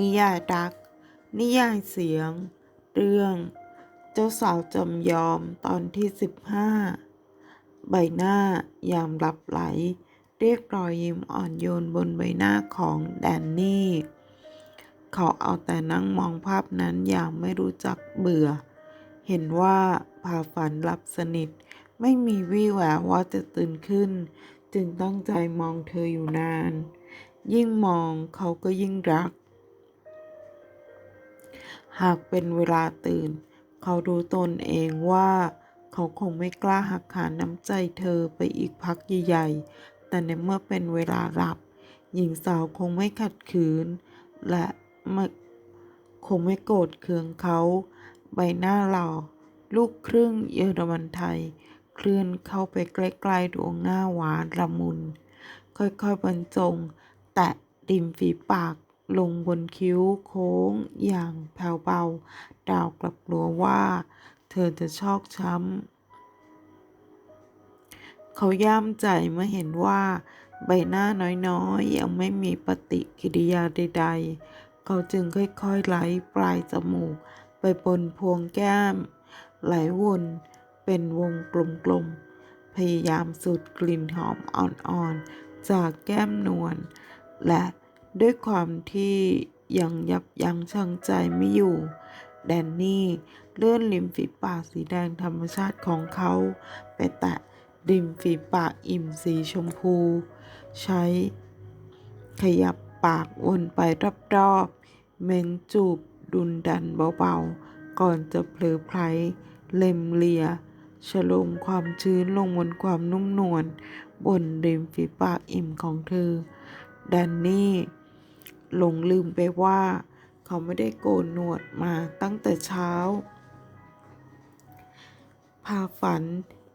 นิยายรัก นิยายเสียง เรื่อง เจ้าสาวจำยอมตอนที่ 15 ใบหน้ายามหลับไหล เรียกรอยยิ้มอ่อนโยนบนใบหน้าของแดนนี่ เขาเอาแต่นั่งมองภาพนั้นอย่างไม่รู้จักเบื่อ เห็นว่าพาฝันหลับสนิท ไม่มีวี่แววว่าจะตื่นขึ้น จึงตั้งใจมองเธออยู่นาน ยิ่งมองเขาก็ยิ่งรัก หากเป็นเวลาตื่น เขารู้ตนเองว่า เขาคงไม่กล้าหักหาน้ำใจเธอไปอีกพักใหญ่ๆ แต่ในเมื่อเป็นเวลาหลับ หญิงสาวคงไม่ขัดขืน และไม่คงไม่โกรธเคืองเขา ใบหน้าหล่อลูกครึ่งเยอรมันไทย เคลื่อนเข้าไปใกล้ๆดวงหน้าหวานละมุน ค่อยๆบรรจง แตะริมฝีปาก ลงบนคิ้วโค้งอย่างแผ่วเบา ดาวกลับกลัวว่า เธอจะชอกช้ำ เขาย่ามใจเมื่อเห็นว่า ใบหน้าน้อยๆ ยังไม่มีปฏิกิริยาใด ๆ เขาจึงค่อยๆไหลปลายจมูก ไปบนพวงแก้ม ไหลวนเป็นวงกลมๆ พยายามสูดกลิ่นหอมอ่อนๆ จากแก้มนวลและ ด้วยความที่ยังยับยั้งชั่งใจไม่อยู่ แดนนี่เลื่อนริมฝีปากสีแดงธรรมชาติของเขา ไปแตะริมฝีปากอิ่มสีชมพู ใช้ ขยับปากวนไปรอบๆเม้นจูบดุนดันเบาๆ ก่อนจะเผลอไพลเล็มเลียฉลมความชื้นลงบนความนุ่มนวลบนริมฝีปากอิ่มของเธอ แดนนี่ หลงลืมไปว่า เขาไม่ได้โกนหนวดมาตั้งแต่เช้า พาฝัน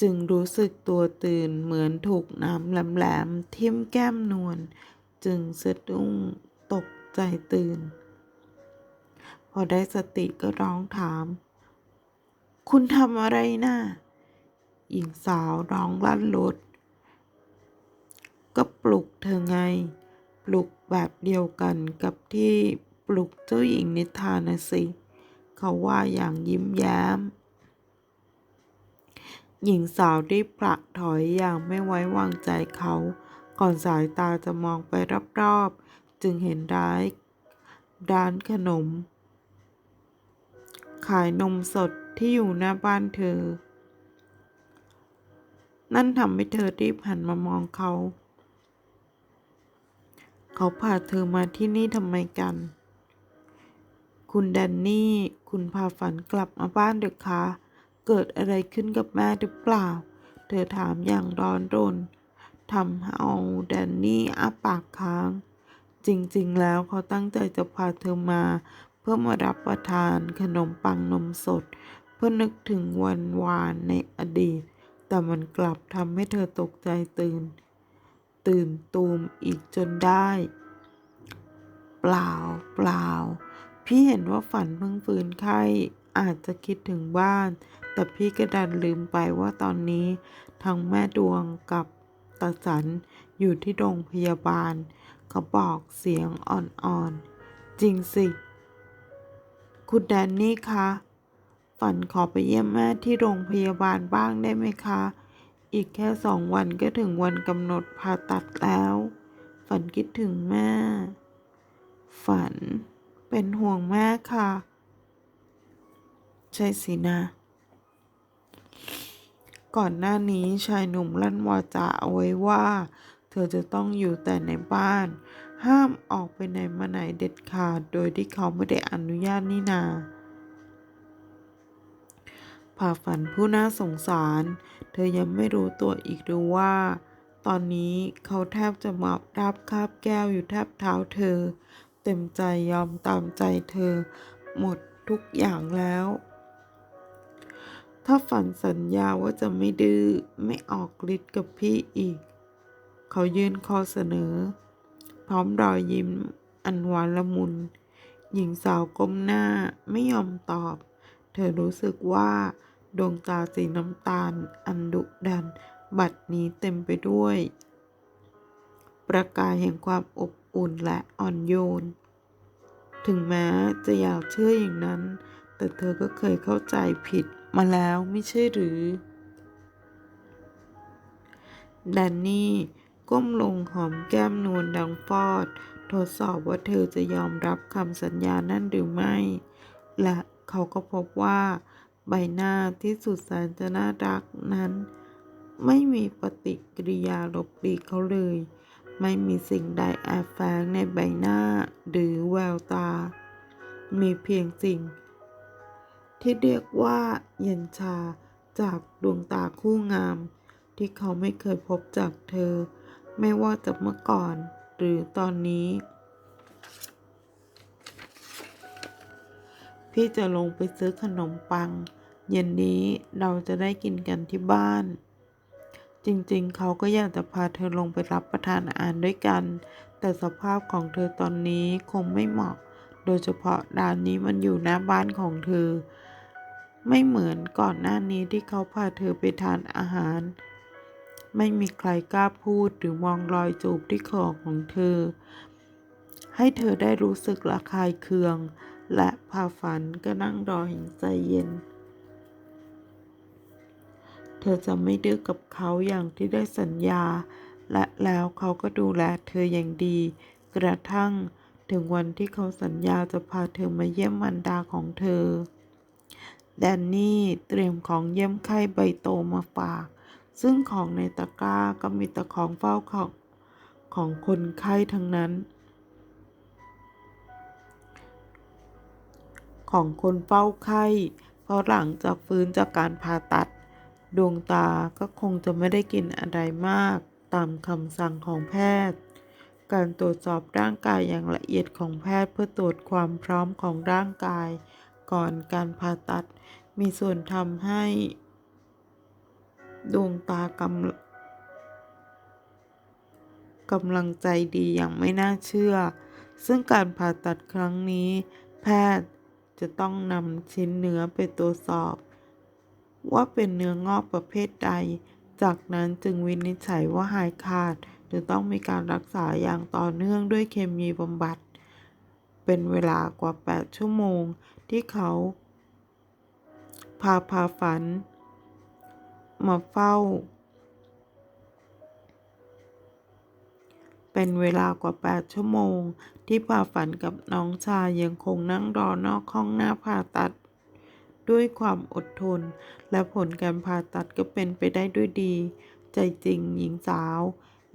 จึงรู้สึกตัวตื่นเหมือนถูกน้ำแหลมๆทิ่มแก้มนวลจึงสะดุ้งตกใจตื่น พอได้สติก็ร้องถาม คุณทำอะไรนะ่ะหญิงสาวร้องลั่นรถก็ปลุกเธอไง ปลุกแบบเดียวกันกับที่ปลุกเจ้าหญิงนิทานะสิ เขาว่าอย่างยิ้มแย้ม หญิงสาวได้ปรักถอยอย่างไม่ไว้วางใจเขา ก่อนสายตาจะมองไปรอบๆ จึงเห็นร้ายร้านขนม ขายนมสดที่อยู่หน้าบ้านเธอ นั่นทำให้เธอรีบหันมามองเขา เขาพาเธอมาที่นี่ทำไมกัน คุณแดนนี่ คุณพาฝันกลับมาบ้านเด็กคะ เกิดอะไรขึ้นกับแม่หรือเปล่า เธอถามอย่างร้อนรนทำเอาแดนนี่อ้าปากค้าง จริงๆ แล้วเขาตั้งใจจะพาเธอมา เพื่อมารับประทานขนมปังนมสด เพื่อนึกถึงวันวานในอดีต แต่มันกลับทำให้เธอตกใจตื่น ตื่นตูมอีกจนได้ เปล่าเปล่า พี่เห็นว่าฝันเพิ่งฟื้นไข้อาจจะคิดถึงบ้าน แต่พี่ก็ดันลืมไปว่าตอนนี้ทั้งแม่ดวงกับตาสันอยู่ที่โรงพยาบาล เขาบอกเสียงอ่อนๆ จริงสิ คุณแดนนี่คะ ฝันขอไปเยี่ยมแม่ที่โรงพยาบาลบ้างได้ไหมคะ อีกแค่สองวันก็ถึงวันกำหนดผ่าตัดแล้ว ฝันคิดถึงแม่ ฝันเป็นห่วงแม่ค่ะ ใช่สินะ ก่อนหน้านี้ชายหนุ่มลั่นวาจาเอาไว้ว่า เธอจะต้องอยู่แต่ในบ้าน ห้ามออกไปไหนมาไหนเด็ดขาด โดยที่เขาไม่ได้อนุญาตนี่นา ผ่าฝันผู้น่าสงสาร เธอยังไม่รู้ตัวอีกหรือว่า ตอนนี้เขาแทบจะมารับคาบแก้วอยู่แทบเท้าเธอ เต็มใจยอมตามใจเธอ หมดทุกอย่างแล้ว ถ้าฝันสัญญาว่าจะไม่ดื้อไม่ออกฤทธิ์กับพี่อีก เขายื่นข้อเสนอ พร้อมรอยยิ้มอันหวานละมุน หญิงสาวก้มหน้าไม่ยอมตอบ เธอรู้สึกว่า ดวงตาสีน้ำตาล อันดุดัน บัดนี้เต็มไปด้วย ประกายแห่งความอบอุ่นและอ่อนโยน ถึงแม้จะอยากเชื่ออย่างนั้น แต่เธอก็เคยเข้าใจผิดมาแล้วไม่ใช่หรือแดนนี่ก้มลงหอมแก้มนวลดังฟอด ทดสอบว่าเธอจะยอมรับคำสัญญานั่นหรือไม่ และเขาก็พบว่า ใบหน้าที่สุดแสนจะน่ารักนั้น ไม่มีปฏิกิริยาลบหลีกเขาเลย ไม่มีสิ่งใดแอบแฝงในใบหน้าหรือแววตา มีเพียงสิ่ง ที่เรียกว่าเย็นชาจากดวงตาคู่งาม ที่เขาไม่เคยพบจากเธอ ไม่ว่าจะเมื่อก่อนหรือตอนนี้ พี่จะลงไปซื้อขนมปัง เย็นนี้เราจะได้กินกันที่บ้าน จริงๆ เขาก็อยากจะพาเธอลงไปรับประทานอาหารด้วยกัน แต่สภาพของเธอตอนนี้คงไม่เหมาะ โดยเฉพาะร้านนี้มันอยู่หน้าบ้านของเธอ ไม่เหมือนก่อนหน้านี้ที่เขาพาเธอไปทานอาหาร ไม่มีใครกล้าพูดหรือมองรอยจูบที่คอของเธอ ให้เธอได้รู้สึกระคายเคือง และพาฝันก็นั่งรออย่างใจเย็น เธอจะไม่ดื้อกับเขาอย่างที่ได้สัญญา และแล้วเขาก็ดูแลเธออย่างดี กระทั่งถึงวันที่เขาสัญญาจะพาเธอมาเยี่ยมมันดาของเธอ แดนนี่เตรียมของเยี่ยมไข้ใบโตมาฝาก ซึ่งของในตะกร้าก็มีแต่ของเฝ้าของของคนไข้ทั้งนั้น ของคนเฝ้าไข้เพราะหลังจากฟื้นจากการผ่าตัด ดวงตาก็คงจะไม่ได้กินอะไรมากตามคำสั่งของแพทย์ การตรวจสอบร่างกายอย่างละเอียดของแพทย์เพื่อตรวจความพร้อมของร่างกาย ก่อนการผ่าตัด มีส่วนทำให้ ดวงตากำกำลังใจดีอย่างไม่น่าเชื่อ ซึ่งการผ่าตัดครั้งนี้ แพทย์จะต้องนำชิ้นเนื้อไปตรวจสอบ ว่าเป็นเนื้องอกประเภทใด จากนั้นจึงวินิจฉัยว่าหายขาด หรือต้องมีการรักษาอย่างต่อเนื่องด้วยเคมีบำบัด เป็นเวลากว่า 8 ชั่วโมง ที่เขาพาพาฝัน มาเฝ้า เป็นเวลากว่า 8 ชั่วโมง ที่พาฝันกับน้องชายยังคงนั่งรอนอกห้องหน้าผ่าตัด ด้วยความอดทน และผลการผ่าตัดก็เป็นไปได้ด้วยดี ใจจริงหญิงสาว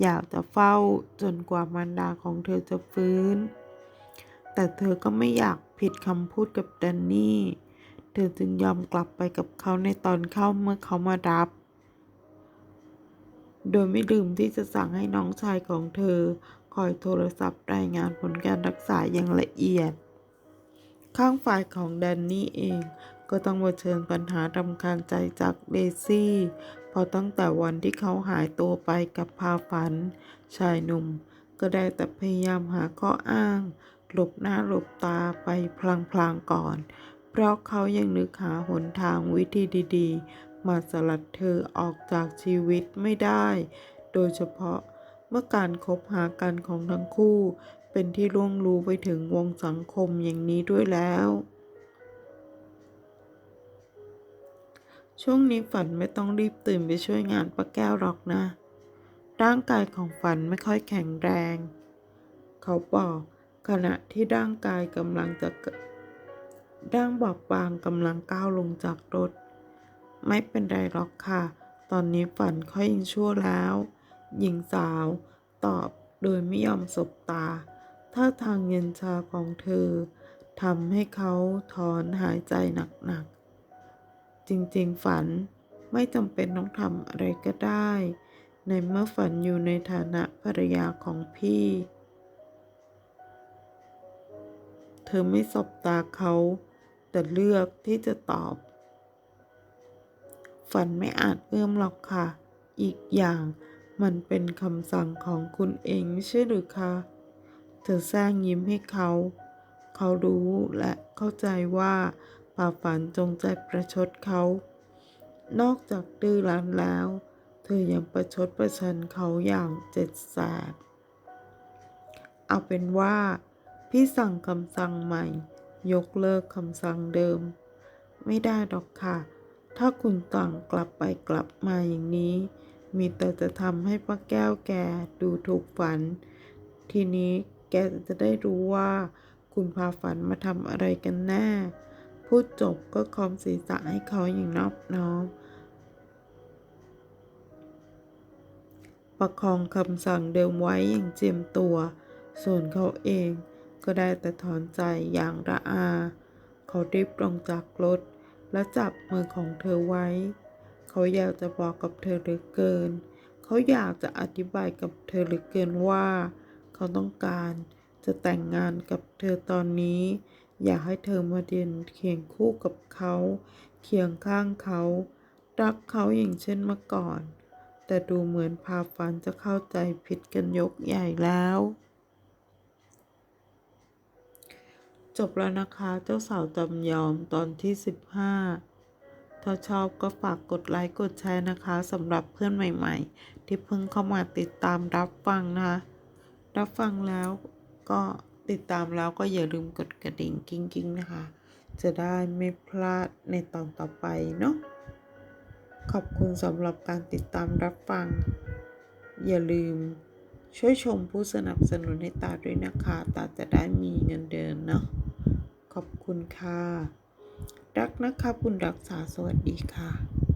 อยากจะเฝ้าจนกว่ามารดาของเธอจะฟื้น แต่เธอก็ไม่อยากผิดคำพูดกับแดนนี่ เธอจึงยอมกลับไปกับเขาในตอนเข้าเมื่อเขามารับ โดยไม่ลืมที่จะสั่งให้น้องชายของเธอคอยโทรศัพท์รายงานผลการรักษาอย่างละเอียด ข้างฝ่ายของแดนนี่เอง ก็ต้องเผชิญปัญหารำคาญใจจากเดซี่พราะตั้งแต่วันที่เขาหายตัวไปกับพาฝัน ชายหนุ่ม ก็ได้แต่พยายามหาข้ออ้าง หลบหน้าหลบตาไปพลางๆก่อน เพราะเขายังนึกหาหนทางวิธีดีๆ มาสลัดเธอออกจากชีวิตไม่ได้ โดยเฉพาะเมื่อการคบหากันของทั้งคู่ เป็นที่ร่วงรู้ไปถึงวงสังคมอย่างนี้ด้วยแล้ว ช่วงนี้ฝันไม่ต้องรีบตื่นไปช่วยงานป้าแก้วหรอกนะ ร่างกายของฝันไม่ค่อยแข็งแรง เขาบอกขณะที่ร่างกายกำลังจะเกิดร่างบอบบางกำลังก้าวลงจากรถ ไม่เป็นไรหรอกค่ะ ตอนนี้ฝันค่อยยังชั่วแล้ว หญิงสาวตอบโดยไม่ยอมสบตา ท่าทางเย็นชาของเธอทำให้เขาถอนหายใจหนักๆ จริงๆ ฝันไม่จำเป็นต้องทำอะไรก็ได้ ในเมื่อฝันอยู่ในฐานะภรรยาของพี่ เธอไม่สบตาเขา แต่เลือกที่จะตอบ ฝันไม่อาจเอื้อมหรอกค่ะ อีกอย่างมันเป็นคำสั่งของคุณเองไม่ใช่หรือคะเธอสร้างยิ้มให้เขา เขารู้และเข้าใจว่า ป่าฝันจงใจประชดเขา นอกจากดื้อรั้นแล้ว เธอยังประชดประชันเขาอย่างเจ็ดแสบ เอาเป็นว่า พี่สั่งคำสั่งใหม่ ยกเลิกคำสั่งเดิม ไม่ได้หรอกค่ะ ถ้าคุณต่างกลับไปกลับมาอย่างนี้ มีแต่จะทำให้ป้าแก้วแกดูถูกฝัน ทีนี้แกจะได้รู้ว่าคุณพาฝันมาทำอะไรกันแน่ พูดจบก็คอมศีรษะให้เขาอย่างนอบน้อม ประคองคำสั่งเดิมไว้อย่างเจียมตัว ส่วนเขาเองก็ได้แต่ถอนใจอย่างระอา เขารีบลงจากรถ และจับมือของเธอไว้ เขาอยากจะบอกกับเธอเหลือเกิน เขาอยากจะอธิบายกับเธอเหลือเกินว่า เขาต้องการจะแต่งงานกับเธอตอนนี้ อยากให้เธอมาเดินเคียงคู่กับเขา เคียงข้างเขา รักเขาอย่างเช่นเมื่อก่อน แต่ดูเหมือนพาฝันจะเข้าใจผิดกันยกใหญ่แล้ว จบแล้วนะคะเจ้าสาวจำยอมตอนที่ 15 ถ้าชอบก็ฝากกดไลค์กดแชร์นะคะสำหรับเพื่อนใหม่ ๆ ที่เพิ่งเข้ามาติดตามรับฟังนะ รับฟังแล้วก็ ติดตามแล้วก็อย่าลืมกดกระดิ่งกิ้งๆนะคะ จะได้ไม่พลาดในตอนต่อไปเนาะขอบคุณสำหรับการติดตามรับฟัง อย่าลืมช่วยชมผู้สนับสนุนให้ตาด้วยนะคะ ตาจะได้มีเงินเดือนเนาะขอบคุณค่ะ รักนะคะคุณรักษาสวัสดีค่ะ